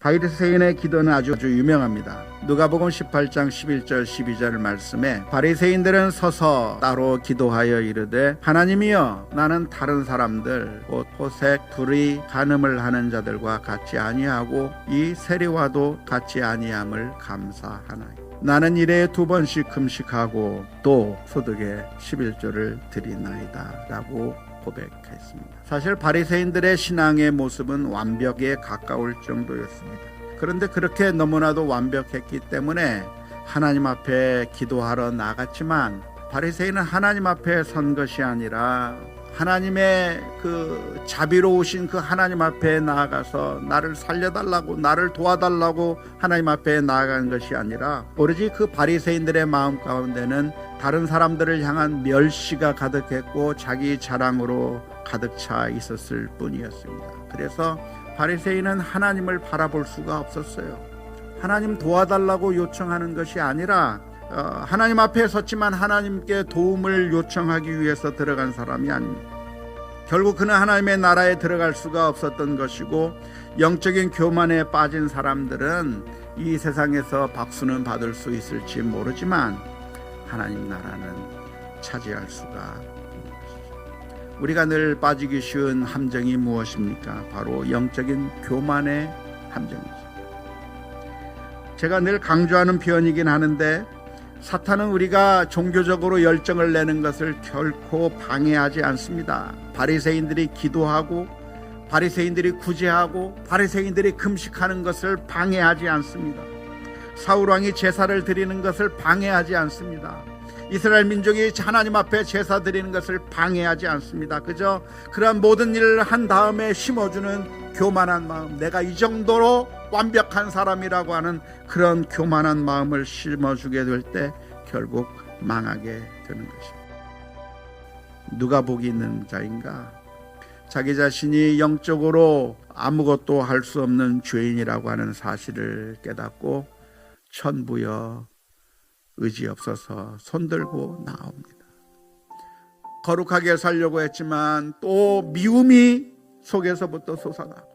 바리새인의 기도는 아주, 아주 유명합니다. 누가복음 18장 11절 12절 말씀에 바리새인들은 서서 따로 기도하여 이르되 하나님이여 나는 다른 사람들 곧 호색 불의 간음을 하는 자들과 같이 아니하고 이 세리와도 같이 아니함을 감사하나이 나는 일에 두 번씩 금식하고 또 소득의 11조를 드리나이다 라고 고백했습니다. 사실 바리새인들의 신앙의 모습은 완벽에 가까울 정도였습니다. 그런데 그렇게 너무나도 완벽했기 때문에 하나님 앞에 기도하러 나갔지만 바리새인은 하나님 앞에 선 것이 아니라 하나님의 그 자비로우신 그 하나님 앞에 나아가서 나를 살려달라고 나를 도와달라고 하나님 앞에 나아간 것이 아니라 오로지 그 바리새인들의 마음 가운데는 다른 사람들을 향한 멸시가 가득했고 자기 자랑으로 가득 차 있었을 뿐이었습니다. 그래서 바리새인은 하나님을 바라볼 수가 없었어요. 하나님 도와달라고 요청하는 것이 아니라 어, 하나님 앞에 섰지만 하나님께 도움을 요청하기 위해서 들어간 사람이 아닙니다. 결국 그는 하나님의 나라에 들어갈 수가 없었던 것이고 영적인 교만에 빠진 사람들은 이 세상에서 박수는 받을 수 있을지 모르지만 하나님 나라는 차지할 수가. 우리가 늘 빠지기 쉬운 함정이 무엇입니까? 바로 영적인 교만의 함정이죠. 제가 늘 강조하는 표현이긴 하는데 사탄은 우리가 종교적으로 열정을 내는 것을 결코 방해하지 않습니다. 바리새인들이 기도하고 바리새인들이 구제하고 바리새인들이 금식하는 것을 방해하지 않습니다. 사울 왕이 제사를 드리는 것을 방해하지 않습니다. 이스라엘 민족이 하나님 앞에 제사 드리는 것을 방해하지 않습니다. 그저 그러한 모든 일을 한 다음에 심어주는 교만한 마음, 내가 이 정도로 완벽한 사람이라고 하는 그런 교만한 마음을 심어주게 될 때 결국 망하게 되는 것입니다. 누가 복이 있는 자인가? 자기 자신이 영적으로 아무것도 할 수 없는 죄인이라고 하는 사실을 깨닫고 천부여 의지 없어서 손들고 나옵니다. 거룩하게 살려고 했지만 또 미움이 속에서부터 솟아나고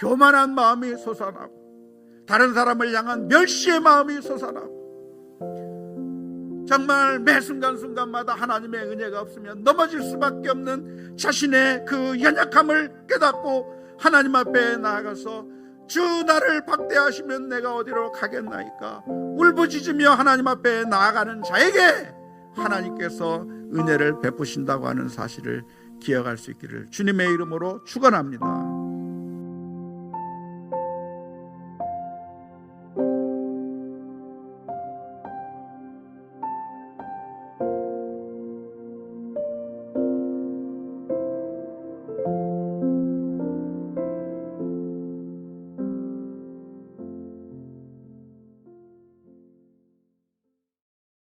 교만한 마음이 솟아나고 다른 사람을 향한 멸시의 마음이 솟아나고 정말 매 순간순간마다 하나님의 은혜가 없으면 넘어질 수밖에 없는 자신의 그 연약함을 깨닫고 하나님 앞에 나아가서 주 나를 박대하시면 내가 어디로 가겠나이까 울부짖으며 하나님 앞에 나아가는 자에게 하나님께서 은혜를 베푸신다고 하는 사실을 기억할 수 있기를 주님의 이름으로 축원합니다.